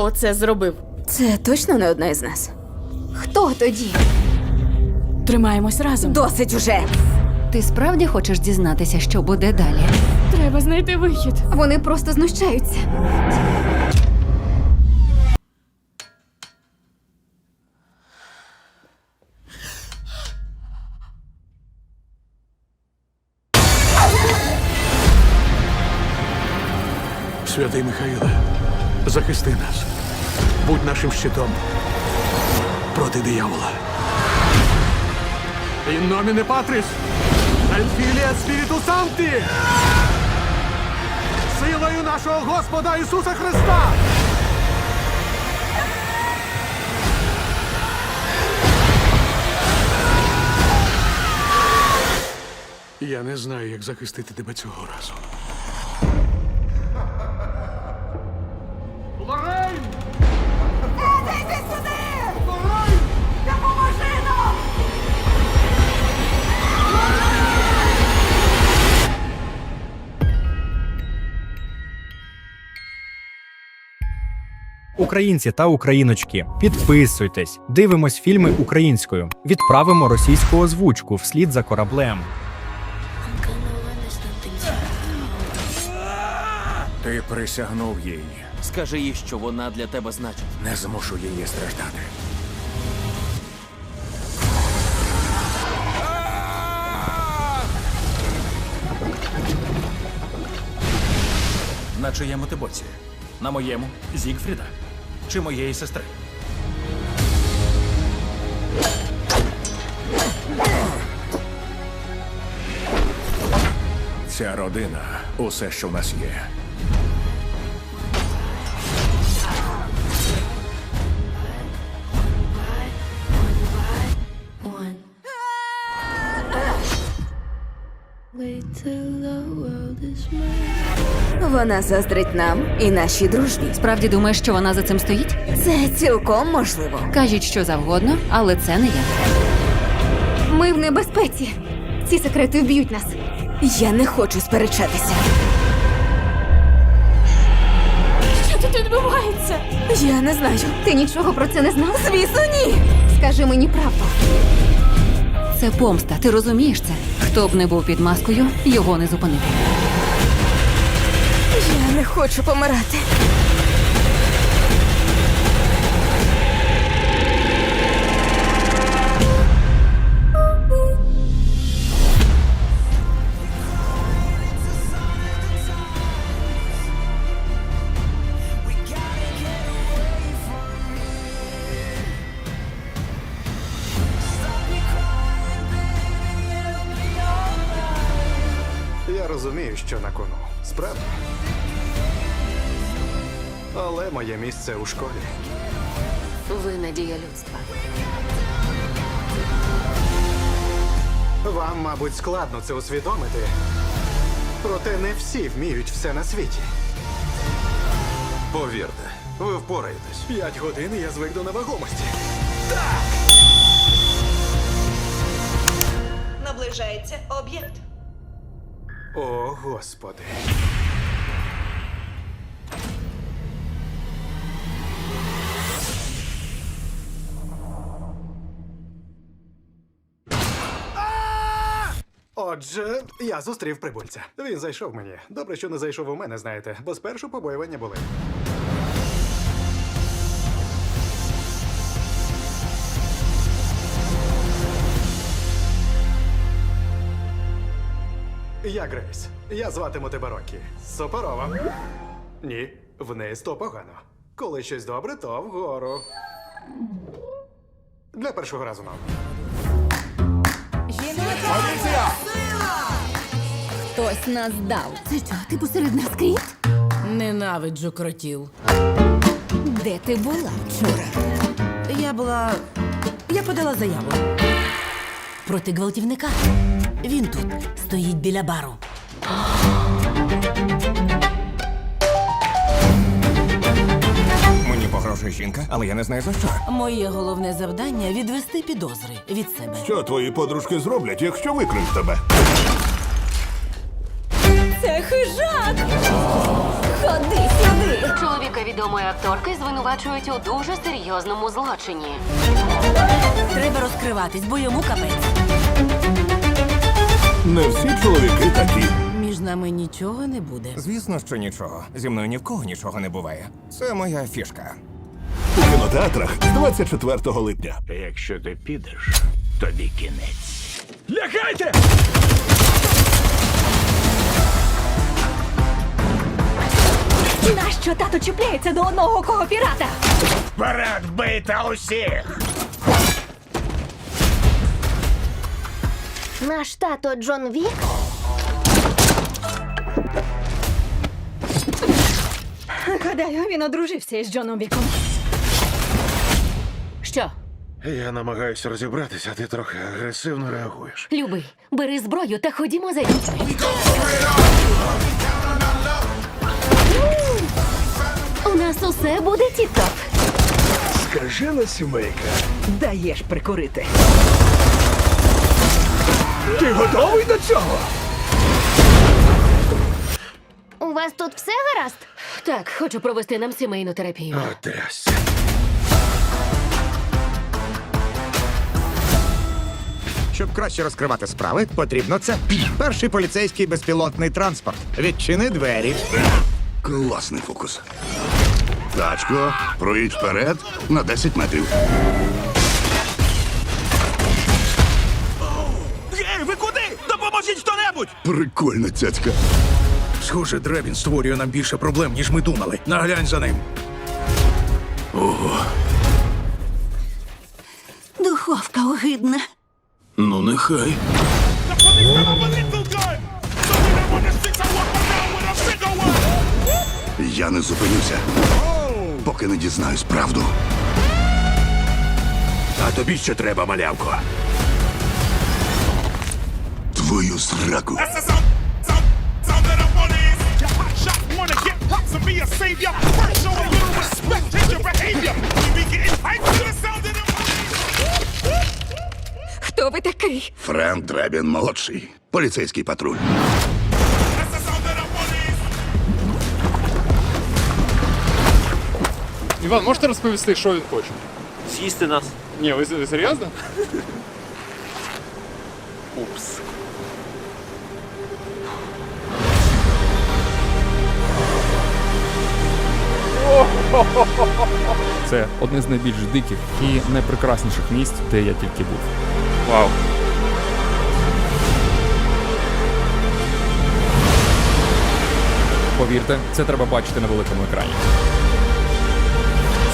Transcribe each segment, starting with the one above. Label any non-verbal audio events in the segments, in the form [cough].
хто це зробив. Це точно не одна із нас. Хто тоді? Тримаємось разом. Досить уже! Ти справді хочеш дізнатися, що буде далі? Треба знайти вихід. Вони просто знущаються. Святий Михаїле, захисти нас. Будь нашим щитом проти диявола. In nomine Patris, et Filii et Spiritus Sancti! Силою нашого Господа Ісуса Христа! Я не знаю, як захистити тебе цього разу. Українці та україночки, підписуйтесь, дивимось фільми українською, відправимо російську озвучку вслід за кораблем. Ти присягнув їй. Скажи їй, що вона для тебе значить. Не змушу її страждати. На чиєму ти боці? На моєму Зігфріда? Чи моєї сестри? Ця родина усе, що в нас є. Вона заздрить нам і нашій дружбі. Справді думаєш, що вона за цим стоїть? Це цілком можливо. Кажіть що завгодно, але це не я. Ми в небезпеці. Ці секрети вб'ють нас. Я не хочу сперечатися. Що тут відбувається? Я не знаю. Ти нічого про це не знав? Звісно, ні. Скажи мені правду. Це помста. Ти розумієш це? Хто б не був під маскою, його не зупинити. Я не хочу помирати. Я розумію, що на кону. Справді. Але моє місце у школі. Ви надія людства. Вам, мабуть, складно це усвідомити. Проте не всі вміють все на світі. Повірте, ви впораєтесь. П'ять годин і я звик до невагомості. Наближається об'єкт. О, господи. Отже, я зустрів прибульця. Він зайшов мені. Добре, що не зайшов у мене, знаєте, бо спершу побоювання були. Я Грейс. Я зватиму тебе Рокі. Сопорова. Ні, вниз то погано. Коли щось добре, то вгору. Для першого разу нам. Хтось нас дав. Це що, ти посеред нас кріт? Ненавиджу кротів. Де ти була вчора? Я була. Я подала заяву. Проти гвалтівника. Він тут стоїть біля бару. Мені погрожує жінка, але я не знаю за що. Моє головне завдання відвести підозри від себе. Що твої подружки зроблять, якщо викриють тебе? Це хижак! Ходи сюди! Чоловіки Онука відомої акторки звинувачують у дуже серйозному злочині. Треба розкриватись, бо йому капець. Не всі чоловіки такі. Між нами нічого не буде. Звісно, що нічого. Зі мною ні в кого нічого не буває. Це моя фішка. У кінотеатрах з 24 липня. Якщо ти підеш, тобі кінець. Лягайте! Нащо тато чіпляється до одного кого пірата? Вперед бийте усіх! Наш тато Джон Вік Гадаю, він одружився із Джоном Віком. Що? Я намагаюся розібратися, а ти трохи агресивно реагуєш. Любий, бери зброю та ходімо за дітьми. У нас усе буде тіп-топ. Скажена сімейка. Даєш прикурити. Ти готовий до цього? У вас тут все гаразд? Так, хочу провести нам сімейну терапію. Отрясся. Щоб краще розкривати справи, потрібно це. Перший поліцейський безпілотний транспорт. Відчини двері. Класний фокус. Тачко, проїдь вперед на 10 метрів. Прикольна цяцька. Схоже, Дребін створює нам більше проблем, ніж ми думали. Наглянь за ним. Духовка огидна. Ну, нехай. Я не зупинюся, поки не дізнаюсь правду. А тобі ще треба, малявко. Твою зраку. Хто ви такий? Френк Дребін молодший. Поліцейський патруль. Іван, можете розповісти, що він хоче? З'їсти нас. Ні, ви, ви серйозно? [laughs] Упс. [laughs] Це одне з найбільш диких і найпрекрасніших місць, де я тільки був. Вау. Повірте, це треба бачити на великому екрані.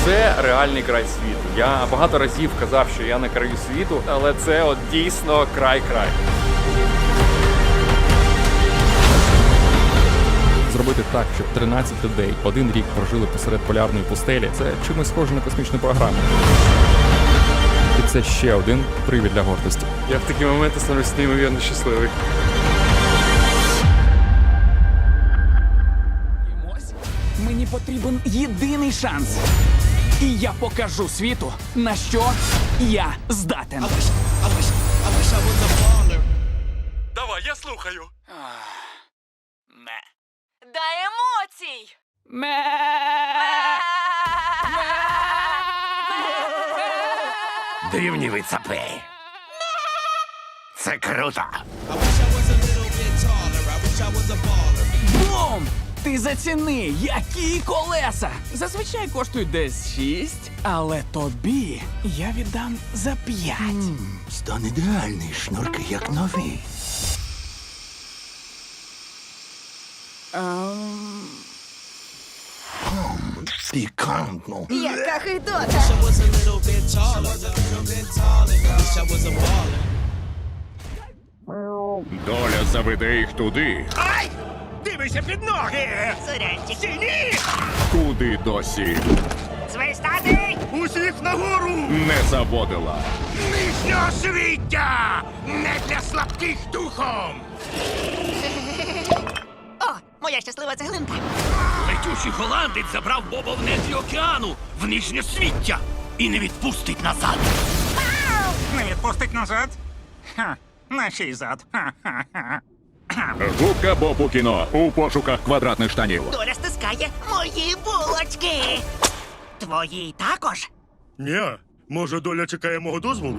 Це реальний край світу. Я багато разів казав, що я на краю світу, але це от дійсно край-край. Зробити так, щоб 13 людей один рік прожили посеред полярної пустелі, це чимось схоже на космічну програму. І це ще один привід для гордості. Я в такі моменти становлюсь неймовірно щасливий. Мені потрібен єдиний шанс. І я покажу світу, на що я здатен. Давай, я слухаю. Ме. Емоцій! Ме. Дрівнівий цапи. Це круто. Бум! Ти заціни, які колеса! Зазвичай коштують десь 6, але тобі я віддам за 5. Стан ідеальний, шнурки як нові. Пікантно. Яка хитота! Доля заведе їх туди. Ай! Дивися під ноги! Синій! Куди досі Свистати! Усіх нагору! не заводила. Нижнього свіття! Не для слабких духом! Моя щаслива цеглинка! Летючий голландець забрав Боба в нетрі океану в нижнє свіття і не відпустить назад. Не відпустить назад? Ха, на чий зад? Ха-ха-ха. Губка Боб у кіно у пошуках квадратних штанів. Доля стискає мої булочки. Твої також. Ні, може доля чекає мого дозволу?